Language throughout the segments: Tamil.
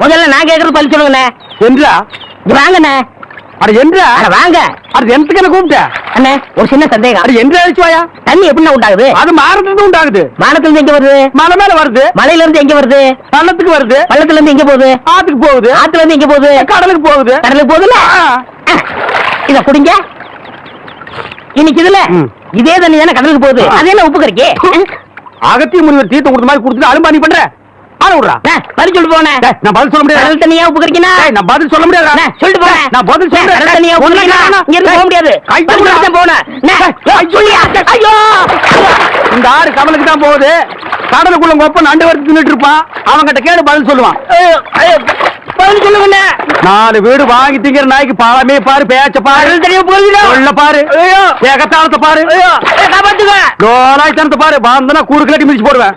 முதல்ல நான் கேக்குறது பதில் சொல்லுங்கண்ணே. என்றா? வாங்கண்ணே. அட என்றா? அட வாங்க. அது எந்தக்கு என்ன கூப்பிட்ட? அண்ணே ஒரு சின்ன சந்தேகம். அட என்று அழிச்சு வாயா? தண்ணி எப்படி உண்டாகுது? அது மாறதுக்கு உண்டாகுது. வானத்துல இருந்து எங்க வருது? மலை மேல வருது. மலையில இருந்து எங்க வருது? பள்ளத்துக்கு வருது. பள்ளத்துல இருந்து எங்க போகுது? ஆத்துக்கு போகுது. ஆத்துல இருந்து எங்க போகுது? கடலுக்கு போகுது. கடலுக்கு போகுதுல. இத குடிங்க. இன்னைக்கு இதுல. இதே தண்ணி தானே கடலுக்கு போகுது. அது என்ன உப்பு கறிக்கு அகத்திய முனிவர் தீர்த்தம் கொடுத்த மாதிரி கொடுத்துட்டு அலும்பா நீ பண்ற? ஆள விடுறா. பதில் சொல்லிட்டு போனேன் நான் பதில் சொல்ல முடியாது? கடல் தண்ணியா உப்பு கறிக்கினா நான் பதில் சொல்ல முடியாது? சொல்லிட்டு போறேன். நான் பதில் சொல்றேன் கடல் தண்ணியா உப்பு கறிக்கினா இங்க இருந்து போக முடியாது. கை பதில் தூக்குடா. சொல்லிட்டு போனேன்? ஐயோ! இந்த ஆறு கடலுக்கு தான் போகுது. கடலுக்குள்ள ஒப்ப நண்டு வறுத்து தின்னுட்டு இருப்பான். அவன்கிட்ட கேடு பதில் சொல்லுவான். பதில் சொல்லுங்கண்ணே நாலு வீடு வாங்கி திங்கிற நாய்க்கு பாலமே பாரு பேச்ச பாரு. சொல்ல பாரு. ஏகத்தாளத்தை பாரு. ஐயோ, காப்பாத்துங்க. லோலாய்த்தனத்தை பாரு. பாந்தனா கூறு கட்டி மிதிச்சு போடுவேன்.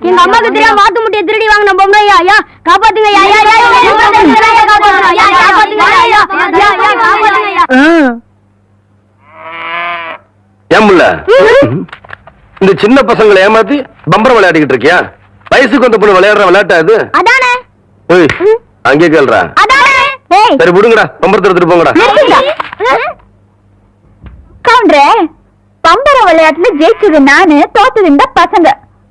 எங்க அம்மாக்கு தெரியாம வாத்து முட்டைய திருடி வாங்கின பொம்மை ஐயா ஐயா காப்பாத்துங்க ஐயா ஐயா ஐயா ஐயா, ஐயா, காப்பாத்துங்க ஐயா காப்பாத்துங்க ஐயா ஐயா ஐயா, ஐயா, காப்பாத்துங்க ஐயா ஏமுல்ல இந்த சின்ன பசங்களை ஏமாத்தி பம்பரம் விளையாடிக்கிட்டு இருக்கியா வயசுக்கு வந்த பொண்ணு விளையாடுற விளையாட்டா இது அதானே ஏய், அங்கே கேள்றா சரி விடுங்கடா பம்பரத்தை எடுத்துட்டு போங்கடா கவுண்டரே பம்பர விளையாட்டுல ஜெயிச்சது நானு தோத்தது இந்த பசங்க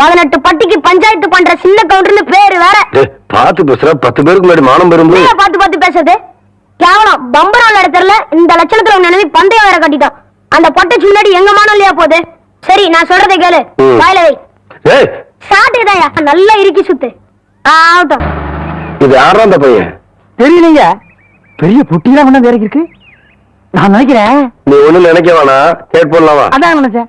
பதினெட்டு பட்டிக்கு பஞ்சாயத்து பண்ற சின்ன கவுண்டர்னு பேரு வேற. டேய், பாத்து பேசுற பத்து பேருக்கு முன்னாடி மானம் பெறும்போது நீங்க பார்த்து பார்த்து பேசுறது? கேவலம். பம்பரம் விளையாட தெரியல. இந்த லட்சணத்துல உன் நினைவு பந்தயம் வேற கட்டிட்டோம். அந்த பொட்டைச்சு முன்னாடி எங்க மானம் இல்லையா போகுது? சரி நான் சொல்றதை கேளு. வாயில வை. சாட்டுதாயா நல்லா இறுக்கி சுத்து. ஆகட்டும். இது யாரா அந்த பையன்? தெரியலீங்க. பெரிய பொட்டிலாம் ஒண்ணு வேற இருக்கு. நான் நினைக்கிறேன். நீ ஒண்ணும் நினைக்க வேணாம் கேட் போடலாமா? அதான் நினைச்சேன்.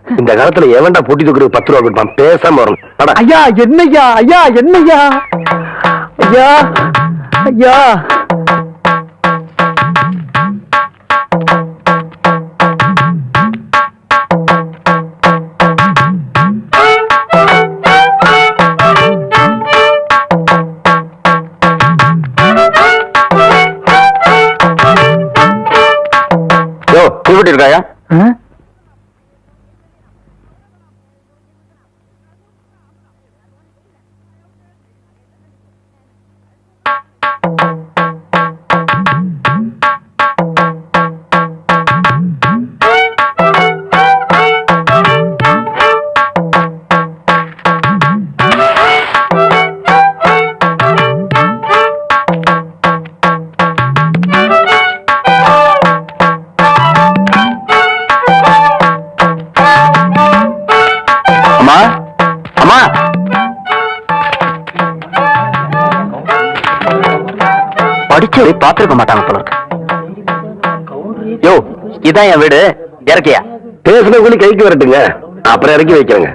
இந்த காலத்துல எவன்டா பொட்டி தூக்குறது பத்து ரூபா கொடுப்பான்? பேசாம வரணும். வாடா. ஐயா என்னய்யா ஐயா என்னய்யா? ஐயா ஐயா. தூக்கிட்டு இருக்காயா படிச்சவரை பாத்துருக்க மாட்டாங்க போல இருக்கு. யோ இதான் என் வீடு. இறக்கியா? பேசுன கூலி கைக்கு வரட்டுங்க. அப்புறம் இறக்கி வைக்கிறேங்க.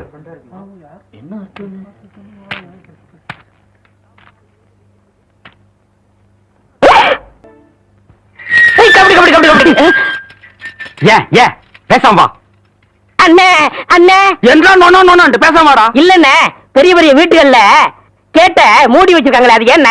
ஏன் ஏன் பேசாம வா. அண்ணே அண்ணே. என்றா நொண்ணா நொண்ணான்ட்டு பேசாம வாடா. இல்லண்ணே பெரிய பெரிய வீட்டுகள்ல கேட்ட மூடி வச்சிருக்காங்களே அது என்ன?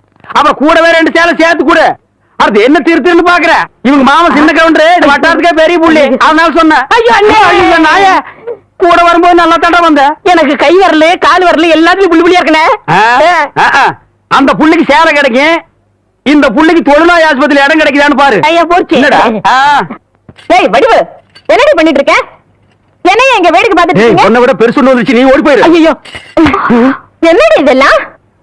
அப்புறம் கூடவே ரெண்டு சேலை சேர்த்து கூட. அடுத்து என்ன திருத்துன்னு பாக்குற? இவங்க மாமா சின்ன கவுண்டரு இது வட்டாரத்துக்கே பெரிய புள்ளி. அதனால சொன்னேன் ஐயோ, அண்ணே. ஐயோ, நாயே! கூட வரும்போது நல்லா தண்டா வந்த. எனக்கு கை வரல கால் வரல எல்லாத்துலயும் புள்ளி புள்ளியா இருக்கனே. அந்த புள்ளிக்கு சேலை கிடைக்கும். இந்த புள்ளிக்கு தொழுநோய் ஆஸ்பத்திரி இடம் கிடைக்குதான்னு பாரு. ஐயா போச்சு. ஏய் வடிவு என்னடி பண்ணிட்டு இருக்க என்னைய எங்க வேடிக்கை பார்த்துட்டு இருக்கீங்க? உன்னை விட பெருசு ஒண்ணு வந்துச்சு நீ ஓடி போயிரு. ஐயோ என்னடி இதெல்லாம்?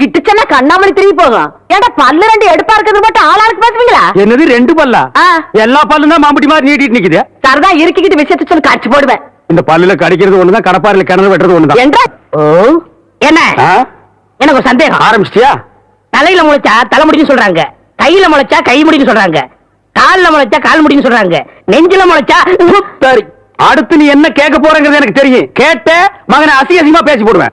கிட்டுச்சன்னா கண்ணாமணி திரும்பி போகும். ஏன்டா பல்லு ரெண்டு எடுப்பா இருக்கிறது மட்டும் ஆளாளுக்கு பேசுவீங்களா என்னது ரெண்டு பல்லா. எல்லா பல்லும் தான் மாம்பட்டி மாதிரி நீட்டிட்டு நிக்குது. சரதா இருக்கிக்கிட்டு விஷயத்த சொல்லி காட்சி போடுவேன். இந்த பல்லுல கடிக்கிறது ஒண்ணுதான் கடப்பாரில கிணறு வெட்டுறது ஒண்ணுதான். என்றா ஓ. என்ன? எனக்கு ஒரு சந்தேகம். ஆரம்பிச்சிட்டியா? தலையில முளைச்சா தலைமுடின்னு சொல்றாங்க. கையில முளைச்சா கை முடின்னு சொல்றாங்க. கால்ல முளைச்சா கால் முடின்னு சொல்றாங்க. நெஞ்சில முளைச்சா சரி. அடுத்து நீ என்ன கேட்க போறங்கிறது எனக்கு தெரியும். கேட்ட மகனை அசிங்க அசிங்கமா பேசி போடுவேன்.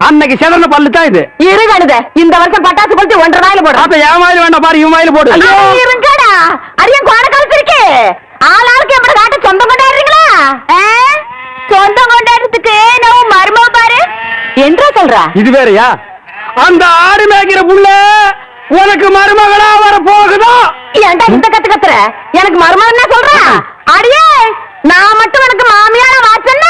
அன்னைக்கு செதன பல்லு தான் இது. இரு கழுத இந்த வருஷம் பட்டாசு கொளுத்தி ஒன்றரை நாயில போடுறோம் அப்ப என் வாயில வேண்டாம் பாரு இவன் வாயில போடு. இருங்கடா. அரியன் கோட கழுத்து இருக்கு ஆளாளுக்கு எப்படி காட்ட சொந்தம் கொண்டாடுறீங்களா? சொந்தம் கொண்டாடுறதுக்கு நம்ம மருமக பாரு. என்றா சொல்றா? இது வேறயா? அந்த ஆடு மேய்க்கிற புள்ள உனக்கு மருமகளா வர போகுதா? ஏன்டா இந்த கத்து கத்துற? எனக்கு மருமகன் என்ன சொல்றா? அடியே நான் மட்டும் எனக்கு மாமியார வாச்சன்னா?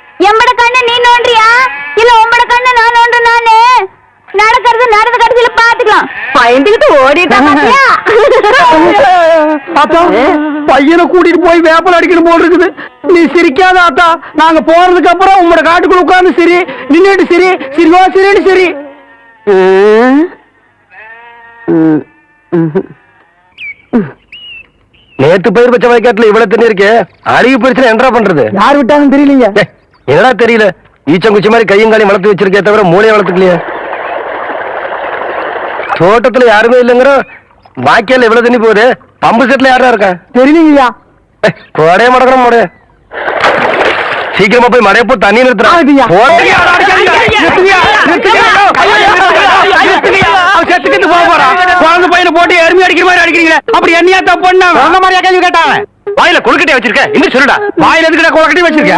எம்பட கண்ணு நீ நோண்டியா இல்ல உம்மட கண்ணு நான் நோண்டு நானு நடக்கிறது நடந்த கடைசியில பாத்துக்கலாம். பயந்துகிட்டு ஓடிட்டா? ஆத்தா பையனை கூட்டிட்டு போய் வேப்பல் அடிக்கணும் போல் இருக்குது. நீ சிரிக்காத ஆத்தா. நாங்க போறதுக்கு அப்புறம் உங்களோட காட்டுக்குள்ள உட்கார்ந்து சரி நின்னுட்டு சரி சிரிவா சரின்னு சரி. நேத்து பயிர் பச்சை வயக்காட்டுல இவ்வளவு தண்ணி இருக்கு. அருகி பிரச்சனை என்னடா பண்றது? யார் விட்டாங்கன்னு தெரியலீங்க. என்னடா தெரியல ஈச்சங்குச்சி மாதிரி கையும் காலையும் வளர்த்து வச்சிருக்கே தவிர மூளையை வளர்த்துக்கலையே தோட்டத்துல யாருமே இல்லைங்கிற பாக்கியால இவ்வளவு தண்ணி போகுது பம்பு செட்ல யாரா இருக்கா தெரியலீங்கய்யா ஏய், கோடையே மடக்கணும் மடைய சீக்கிரமா போய் மடைய போ தண்ணி ஆகுதுய்யா. நிறுத்துறா நிறுத்துங்கய்யா, நிறுத்துங்கய்யா, நிறுத்துங்கய்யா. அவன் செத்துக்கிட்டு போக போறான். குழந்தை பையனை போட்டு எருமை அடிக்கிற மாதிரி அடிக்கிறீங்களே. அப்படி என்னையா தப்பு பண்ணாங்க? அந்த மாதிரியா கேள்வி கேட்டாங்க? வாயில கொழுக்கட்டையை வச்சிருக்க இன்னும் சொல்லுடா வாயில எதுக்குடா குளக்கட்டி வச்சிருக்க?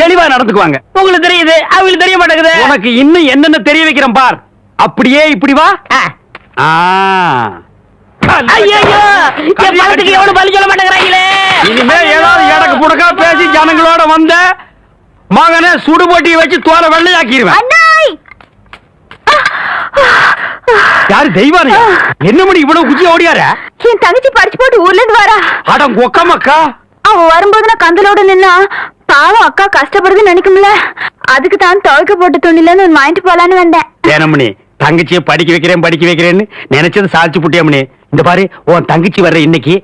தெளிவா நடந்துக்குவாங்க. உங்களுக்கு தெரியுது அவங்களுக்கு தெரிய மாட்டேங்குது. உனக்கு இன்னும் என்னென்ன தெரிய வைக்கிறேன் பார். அப்படியே இப்படி வா. பேசி ஜனங்களோட வந்த மகனை சுடுபொட்டியை வச்சு தோலை வெள்ளையாக்கிடுவேன். யாரு தெய்வானையா? என்ன மணி இவ்வளவு குச்சி ஓடியார? என் தங்கச்சி படிச்சு போட்டு ஊர்ல இருந்து வரா. அட கொக்கமக்கா அவ வரும்போது நான் கந்தலோட நின்னா பாவம் அக்கா கஷ்டப்படுதுன்னு நினைக்கும்ல. அதுக்கு தான் துவைக்க போட்டு துணிலன்னு ஒன்று வாங்கிட்டு போலான்னு வந்தேன். ஏனமணி தங்கச்சியை படிக்க வைக்கிறேன் படிக்க வைக்கிறேன்னு நினைச்சது சாதிச்சு புட்டியாமணி இந்த பாரு உன் தங்கச்சி வர்ற இன்னைக்கு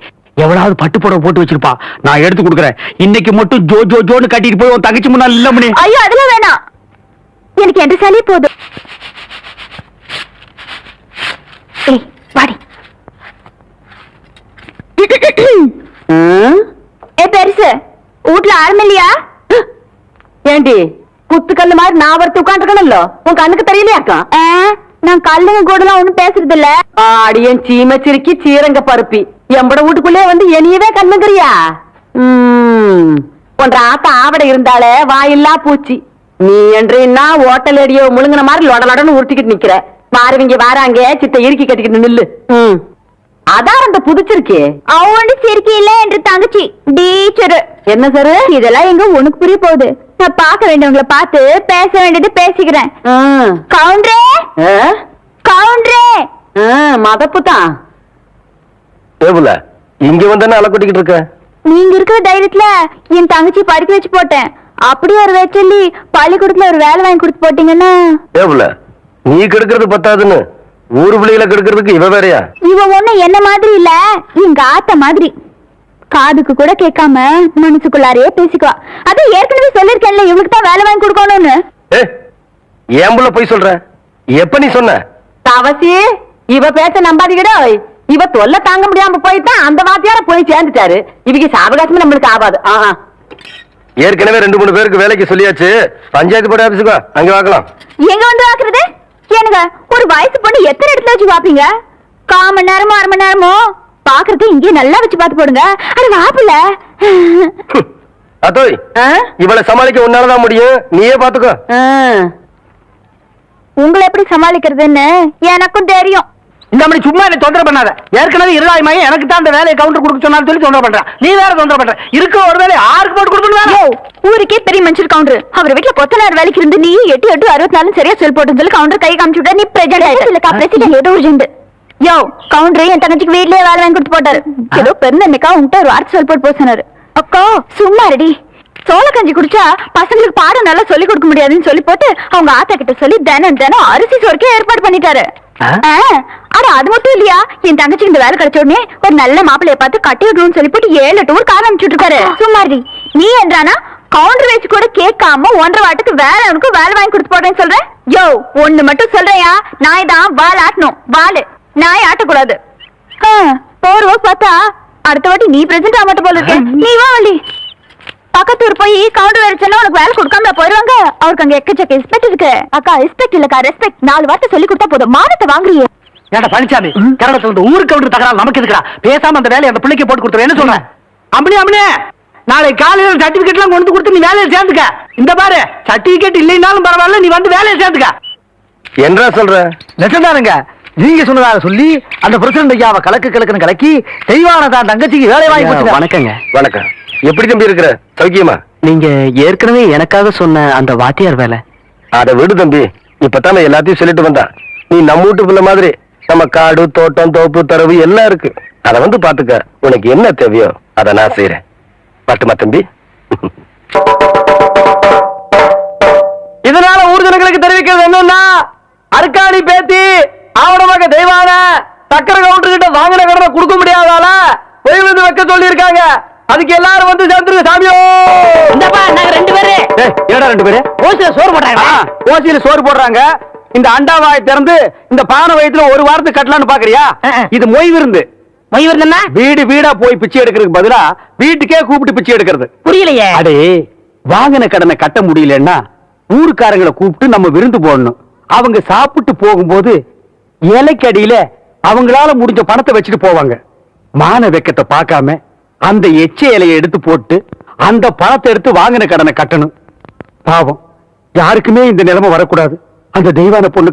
எவ்வளவு பட்டு புடவை போட்டு வச்சிருப்பா. நான் எடுத்து கொடுக்குறேன். இன்னைக்கு மட்டும் ஜோ ஜோ ஜோன்னு கட்டிட்டு போய் உன் தங்கச்சி முன்னாள் இல்ல மணி ஐயோ அதெல்லாம் வேணாம். எனக்கு எந்த சளி போதும். ஏய் வாடி. ஏ பெருசு. வீட்ல ஆளும் இல்லையா? ஏண்டி குத்துக்கல்லு மாதிரி நான் ஒருத்தி உட்காந்துருக்கணும்ல உன் கண்ணுக்கு தெரியலையாக்கா நான் கல்லுங்க கூடலாம் ஒண்ணும் பேசுறது இல்ல ஆடியன் சீம சிரிக்கி சீரங்க பருப்பி. எம்பட வீட்டுக்குள்ளே வந்து என்னையவே கண்ணுங்கிறியா? உம் உன்ற ஆத்த ஆவடை இருந்தாலே வாயில்லா பூச்சி. நீ என்றா ஓட்டல் அடியோ முழுங்கின மாதிரி லொட லொடன்னு உருட்டிக்கிட்டு நிக்கிற. மாறுவீங்க வாராங்க சித்த இறுக்கி கட்டிக்கிட்டு நில்லு. அதான் அந்த புதிச்சிருக்கே. அவண்டு சிரிக்கி இல்ல என்று தங்கச்சி. டீச்சரு என்ன சாரு இதெல்லாம் எங்க உனக்கு புரிய போகுது. நான் பார்க்க வேண்டியவங்கள பார்த்து பேச வேண்டியது பேசிக்கிறேன். கவுண்டரே? கவுண்டரே? மதப்பு தான் ஏபுல இங்க வந்தானே அலை கொட்டிக்கிட்டு இருக்க? நீங்க இருக்கிற தைரியத்துல என் தங்கச்சி படிக்க வச்சு போட்டேன். அப்படி ஒரு வச்சல்லி பள்ளிக்கூடத்துல ஒரு வேலை வாங்கி கொடுத்து போட்டீங்கன்னா? ஏபுல நீ கெடுக்கிறது பத்தாதுன்னு ஊரு பிள்ளைகளை கெடுக்கிறதுக்கு இவ வேறயா? இவ ஒண்ணு என்ன மாதிரி இல்ல எங்க ஆத்த மாதிரி. காதுக்கு கூட கேட்காம மனசுக்குள்ளாரையே பேசிக்குவா. அது ஏற்கனவே சொல்லிருக்கேன்ல இவளுக்கு தான் வேலை வாங்கி கொடுக்கணும்னு. ஏன் புள்ள போய் சொல்ற? எப்ப நீ சொன்ன? தவசி இவ பேச்ச நம்பாதீங்கடோ. இவ தொல்லை தாங்க முடியாம போய்தான் அந்த வாத்தியார போய் சேர்ந்துட்டாரு. இவங்க சாவகாசமே நம்மளுக்கு ஆகாது. ஆஹா ஏற்கனவே ரெண்டு மூணு பேருக்கு வேலைக்கு சொல்லியாச்சு. பஞ்சாயத்து போர்டு ஆபீஸுக்கு அங்க பார்க்கலாம் எங்க வந்து பாக்குறது ஏனுங்க ஒரு வயசு பொண்ணு எத்தனை இடத்துல வச்சு பாப்பீங்க கால் மணி நேரமோ அரை மணி நேரமோ? பாக்குறது இங்கேயே நல்லா வச்சு பார்த்து போடுங்க. அது வாப்பில. அத்தோய் ஆ? இவளை சமாளிக்க உன்னாலதான் முடியும். நீயே பாத்துக்கோ ஆ. உங்களை எப்படி சமாளிக்கிறதுன்னு எனக்கும் தெரியும். இந்த மாதிரி சும்மா என்ன தொந்தரவு பண்ணாத. ஏற்கனவே இருளாய் மையம் எனக்கு தான் அந்த வேலையை கவுண்டர் கொடுக்க சொன்னாலும் சொல்லி தொந்தரவு பண்றேன் நீ வேற தொந்தரவு பண்ற. இருக்க ஒரு வேலையை ஆருக்கு போட்டு கொடுக்கணும் யோ ஊருக்கே பெரிய மனுஷர் கவுண்டர் அவர் வீட்டுல கொத்தனார் வேலைக்கு இருந்து நீ எட்டு எட்டு அறுபத்தி நாலு சரியா செல் போட்டுன்னு சொல்லி கவுண்டர் கை காமிச்சு விட்டா நீ பிரசிடென்ட் இல்லக்கா பிரசிடென்ட் ஏதோ ஒரு ஜெண்டு யோ கவுண்டர் என் தங்கச்சிக்கு வீட்லயே வேலை வாங்கி கொடுத்து போட்டாரு. ஏதோ பெருந்தன்னைக்கா உன்கிட்ட ஒரு வார்த்தை சொல் போட்டு போக சொன்னாரு அக்கா சும்மா ரெடி சோள கஞ்சி குடிச்சா பசங்களுக்கு பாடம் நல்லா சொல்லி கொடுக்க முடியாதுன்னு சொல்லி போட்டு அவங்க ஆத்தா கிட்ட சொல்லி தினம் தினம் அரிசி சோறுக்கே ஏற்பாடு பண்ணிட்டாரு. ஆனா அது மட்டும் இல்லையா? என் தங்கச்சிக்கு இந்த வேலை கிடைச்ச உடனே ஒரு நல்ல மாப்பிளைய பார்த்து கட்டி விடணும்னு சொல்லி போட்டு ஏழு டூர் கார் அனுப்பிச்சுட்டு இருக்காரு. சும்மா இருடி. நீ என்றானா கவுண்டர் வச்சு கூட கேட்காம ஒன்றரை வாட்டுக்கு வேலை உனக்கு வேலை வாங்கி கொடுத்து போடுறேன்னு சொல்றேன்? யோ ஒண்ணு மட்டும் சொல்றேயா நாய் தான் வால் ஆட்டணும் வாலு. நாய் ஆட்டக்கூடாது. ஆ, போறவோ பார்த்தா அடுத்த வாட்டி நீ பிரசன்ட் ஆக மாட்ட போல இருக்க. நீ வா வள்ளி. பக்கத்தூர் போய் கவுண்டர் வச்சா உனக்கு வேலை கொடுக்காம போயிருவாங்க. அவருக்கு அங்க எக்கச்சக்க ரெஸ்பெக்ட் இருக்கு. அக்கா ரெஸ்பெக்ட் இல்லக்கா ரெஸ்பெக்ட் நாலு வார்த்தை சொல்லி கொடுத்தா போதும். மானத்தை வாங்குறியே. ஏடா பழனிசாமி கரடத்துல இருந்து ஊருக்கு கவுண்டர் தகராறு நமக்கு எதுக்குடா? பேசாம அந்த வேலையை அந்த பிள்ளைக்கு போட்டு கொடுத்துரு. என்ன சொல்றேன் அம்மனி அம்மனி நாளை காலையில சர்டிபிகேட் எல்லாம் கொண்டு கொடுத்து நீ வேலையை சேர்ந்துக்க. இந்த பாரு சர்டிபிகேட் இல்லைனாலும் பரவாயில்ல நீ வந்து வேலையை சேர்ந்துக்க. என்றா சொல்ற? நெசந்தானுங்க நீங்க சொன்னதாக சொல்லி அந்த பிரசிடண்ட் ஐயாவை கலக்கு கலக்குன்னு கலக்கி செய்வானதான் தங்கச்சிக்கு வேலை வாங்கி கொடுத்துங்க. வணக்கங்க. வணக்கம். எப்படி தம்பி இருக்கிற? சௌக்கியமா? நீங்க ஏற்கனவே எனக்காக சொன்ன அந்த வாத்தியார் வேலை. அத விடு தம்பி. இப்பதான் எல்லாத்தையும் சொல்லிட்டு வந்தான். நீ நம்ம வீட்டு பிள்ளை மாதிரி நம்ம காடு தோட்டம் தோப்பு தரவு எல்லாம் இருக்கு. அத வந்து பாத்துக்க. உனக்கு என்ன தேவையோ அத நான் செய்யறேன் பட்டுமா தம்பி? இதனால ஊர்ஜனங்களுக்கு தெரிவிக்கிறது என்னன்னா அருக்காணி பேத்தி தெய்வான சக்கர கவுண்டர் கிட்ட வாங்கின கடனை கொடுக்க முடியாதால போய் வந்து வைக்க சொல்லி இருக்காங்க அதுக்கு எல்லாரும் வந்து சேர்ந்துருங்க சாமியோ இந்தப்பா நாங்க ரெண்டு பேரு. என்னடா ரெண்டு பேரு? ஓசில சோறு போட்டாங்க ஓசியில சோறு போடுறாங்க. இந்த அண்டாவாயை திறந்து இந்த பானை வயித்துல ஒரு வாரத்துக்கு கட்டலாம்னு பாக்குறியா. இது மொய் விருந்து. மொய் வருதுன்னா வீடு வீடா போய் பிச்சை எடுக்கிறதுக்கு பதிலா வீட்டுக்கே கூப்பிட்டு பிச்சை எடுக்கிறது. புரியலையே. அடே வாங்கின கடனை கட்ட முடியலன்னா ஊருக்காரங்களை கூப்பிட்டு நம்ம விருந்து போடணும். அவங்க சாப்பிட்டு போகும்போது இலைக்கு அடியில அவங்களால முடிஞ்ச பணத்தை வச்சுட்டு போவாங்க. மான வெக்கத்தை பார்க்காம அந்த எச்ச இலையை எடுத்து போட்டு அந்த பணத்தை எடுத்து வாங்கின கடனை கட்டணும். பாவம். யாருக்குமே இந்த நிலைமை வரக்கூடாது. அந்த தெய்வான பொண்ணு